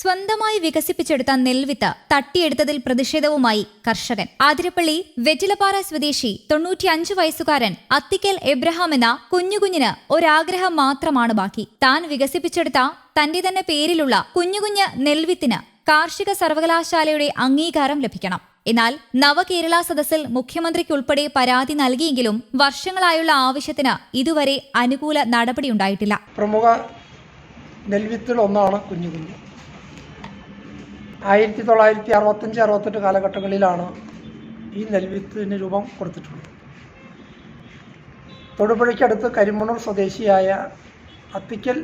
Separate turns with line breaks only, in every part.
സ്വന്തമായി വികസിപ്പിച്ചെടുത്ത നെൽവിത്ത് തട്ടിയെടുത്തതിൽ പ്രതിഷേധവുമായി കർഷകൻ. ആതിരപ്പള്ളി വെറ്റിലപ്പാറ സ്വദേശി തൊണ്ണൂറ്റിയഞ്ച് വയസ്സുകാരൻ അത്തിക്കൽ എബ്രഹാം എന്ന കുഞ്ഞുകുഞ്ഞിന് ഒരാഗ്രഹം മാത്രമാണ് ബാക്കി. താൻ വികസിപ്പിച്ചെടുത്ത തന്റെ തന്നെ പേരിലുള്ള കുഞ്ഞുകുഞ്ഞ് നെൽവിത്തിന് കാർഷിക സർവകലാശാലയുടെ അംഗീകാരം ലഭിക്കണം. എന്നാൽ നവകേരള സദസ്സിൽ മുഖ്യമന്ത്രിക്കുൾപ്പെടെ പരാതി നൽകിയെങ്കിലും വർഷങ്ങളായുള്ള ആവശ്യത്തിന് ഇതുവരെ അനുകൂല നടപടിയുണ്ടായിട്ടില്ല.
പ്രമുഖ നെൽവിത്തുകൾ ഒന്നാണ് കുഞ്ഞു. ആയിരത്തി തൊള്ളായിരത്തി അറുപത്തഞ്ച് അറുപത്തെട്ട് കാലഘട്ടങ്ങളിലാണ് ഈ നെൽവിത്തിന് രൂപം കൊടുത്തിട്ടുള്ളത്. തൊടുപുഴയ്ക്കടുത്ത് കരിമണ്ണൂർ സ്വദേശിയായ അത്തിക്കൽ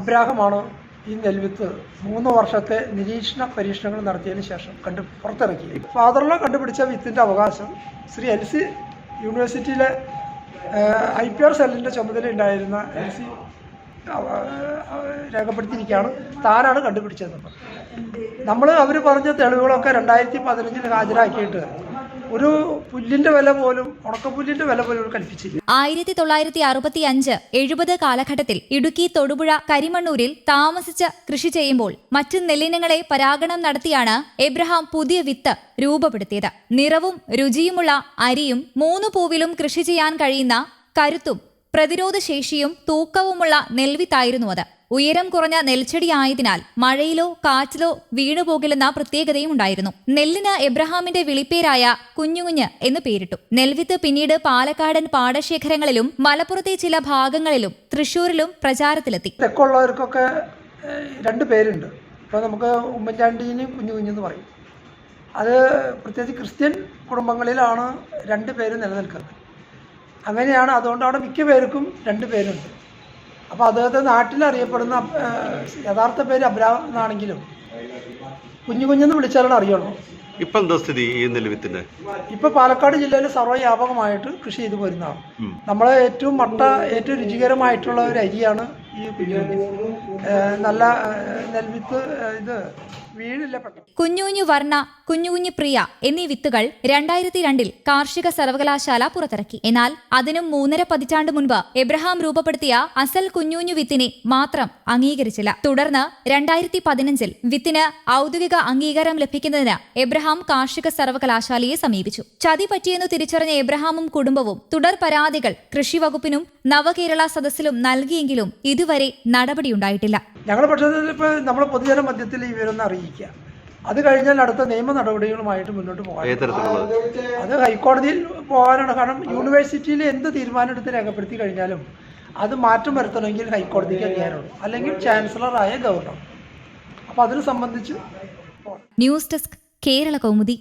അബ്രാഹമാണ് ഈ നെൽവിത്ത് മൂന്ന് വർഷത്തെ നിരീക്ഷണ പരീക്ഷണങ്ങൾ നടത്തിയതിന് ശേഷം കണ്ടു പുറത്തിറക്കി ഫാദറിനെ കണ്ടുപിടിച്ച വിത്തിന്റെ അവകാശം ശ്രീ എൽ സി യൂണിവേഴ്സിറ്റിയിലെ ഐ പി ആർ സെല്ലിന്റെ ചുമതല ഉണ്ടായിരുന്ന എൽ സി രേഖപ്പെടുത്തിയിരിക്കുകയാണ്. താനാണ് കണ്ടുപിടിച്ചതെന്ന് നമ്മൾ അവർ പറഞ്ഞ തെളിവുകളൊക്കെ രണ്ടായിരത്തി പതിനഞ്ചിൽ ഹാജരാക്കിയിട്ട് ഒരു പുല്ലിന്റെ വില പോലും ഉണക്കപ്പുല്ലിന്റെ വില പോലും കൽപ്പിച്ചില്ല.
ആയിരത്തി തൊള്ളായിരത്തി അറുപത്തി അഞ്ച് എഴുപത് കാലഘട്ടത്തിൽ ഇടുക്കി തൊടുപുഴ കരിമണ്ണൂരിൽ താമസിച്ച് കൃഷി ചെയ്യുമ്പോൾ മറ്റു നെല്ലിനങ്ങളെ പരാഗണം നടത്തിയാണ് എബ്രഹാം പുതിയ വിത്ത് രൂപപ്പെടുത്തിയത്. നിറവും രുചിയുമുള്ള അരിയും മൂന്ന് പൂവിലും കൃഷി ചെയ്യാൻ കഴിയുന്ന കരുത്തും പ്രതിരോധശേഷിയും തൂക്കവുമുള്ള നെൽവിത്തായിരുന്നു അത്. ഉയരം കുറഞ്ഞ നെൽച്ചെടി ആയതിനാൽ മഴയിലോ കാറ്റിലോ വീണുപോകില്ലെന്ന പ്രത്യേകതയും ഉണ്ടായിരുന്നു. നെല്ലിന് എബ്രഹാമിന്റെ വിളിപ്പേരായ കുഞ്ഞുകുഞ്ഞ് എന്ന് പേരിട്ടു. നെൽവിത്ത് പിന്നീട് പാലക്കാടൻ പാടശേഖരങ്ങളിലും മലപ്പുറത്തെ ചില ഭാഗങ്ങളിലും തൃശൂരിലും പ്രചാരത്തിലെത്തി.
തെക്കുള്ളവർക്കൊക്കെ രണ്ട് പേരുണ്ട്. ഇപ്പോൾ നമുക്ക് ഉമ്മൻചാണ്ടിന് കുഞ്ഞു കുഞ്ഞെന്ന് പറയും. അത് പ്രത്യേകിച്ച് ക്രിസ്ത്യൻ കുടുംബങ്ങളിലാണ് രണ്ട് പേര് നിലനിൽക്കുന്നത്. അങ്ങനെയാണ് അതുകൊണ്ട് അവിടെ മിക്ക പേർക്കും രണ്ട് പേരുണ്ട്. അപ്പോൾ അദ്ദേഹത്തെ നാട്ടിൽ അറിയപ്പെടുന്ന യഥാർത്ഥ പേര് അബ്രാം എന്നാണെങ്കിലും കുഞ്ഞു കുഞ്ഞെന്ന് വിളിച്ചാലാണ് അറിയുള്ളൂ.
ഇപ്പൊ എന്താ സ്ഥിതി ഈ നിലവിത്തിന്റെ
ഇപ്പൊ പാലക്കാട് ജില്ലയിൽ സർവവ്യാപകമായിട്ട് കൃഷി ചെയ്തു വരുന്നതാണ് നമ്മളെ ഏറ്റവും മട്ട ഏറ്റവും രുചികരമായിട്ടുള്ള ഒരു അരിയാണ് ഈ കുഞ്ഞു നല്ല നെൽവിത്ത് ഇത്
കുഞ്ഞുകുഞ്ഞു വർണ കുഞ്ഞുകുഞ്ഞു പ്രിയ എന്നീ വിത്തുകൾ രണ്ടായിരത്തി രണ്ടിൽ കാർഷിക സർവകലാശാല പുറത്തിറക്കി. എന്നാൽ അതിനും മൂന്നര പതിറ്റാണ്ട് മുൻപ് എബ്രഹാം രൂപപ്പെടുത്തിയ അസൽ കുഞ്ഞുഞ്ഞു വിത്തിനെ മാത്രം അംഗീകരിച്ചില്ല. തുടർന്ന് രണ്ടായിരത്തി പതിനഞ്ചിൽ വിത്തിന് ഔദ്യോഗിക അംഗീകാരം ലഭിക്കുന്നതിന് എബ്രഹാം കാർഷിക സർവകലാശാലയെ സമീപിച്ചു. ചതി പറ്റിയെന്ന് തിരിച്ചറിഞ്ഞ എബ്രഹാമും കുടുംബവും തുടർ പരാതികൾ കൃഷി വകുപ്പിനും നവകേരള സദസ്സിലും നൽകിയെങ്കിലും ഇതുവരെ നടപടിയുണ്ടായിട്ടില്ല.
ഞങ്ങളുടെ പക്ഷത്തിൽ ഇപ്പോൾ നമ്മുടെ പൊതുജന മധ്യത്തിൽ ഈ വിവരം അറിയിക്കുക അത് കഴിഞ്ഞാൽ അടുത്ത നിയമ നടപടികളുമായിട്ട് മുന്നോട്ട് പോകാൻ അത് ഹൈക്കോടതിയിൽ പോകാനാണ്. കാരണം യൂണിവേഴ്സിറ്റിയിൽ എന്ത് തീരുമാനം എടുത്ത് രേഖപ്പെടുത്തി കഴിഞ്ഞാലും അത് മാറ്റം വരുത്തണമെങ്കിൽ ഹൈക്കോടതിക്ക് അധികാരമുള്ളൂ. അല്ലെങ്കിൽ ചാൻസലറായ ഗവർണർ. അപ്പോൾ അതിനെ സംബന്ധിച്ച്
ന്യൂസ് ഡെസ്ക് കേരള കൗമുദി.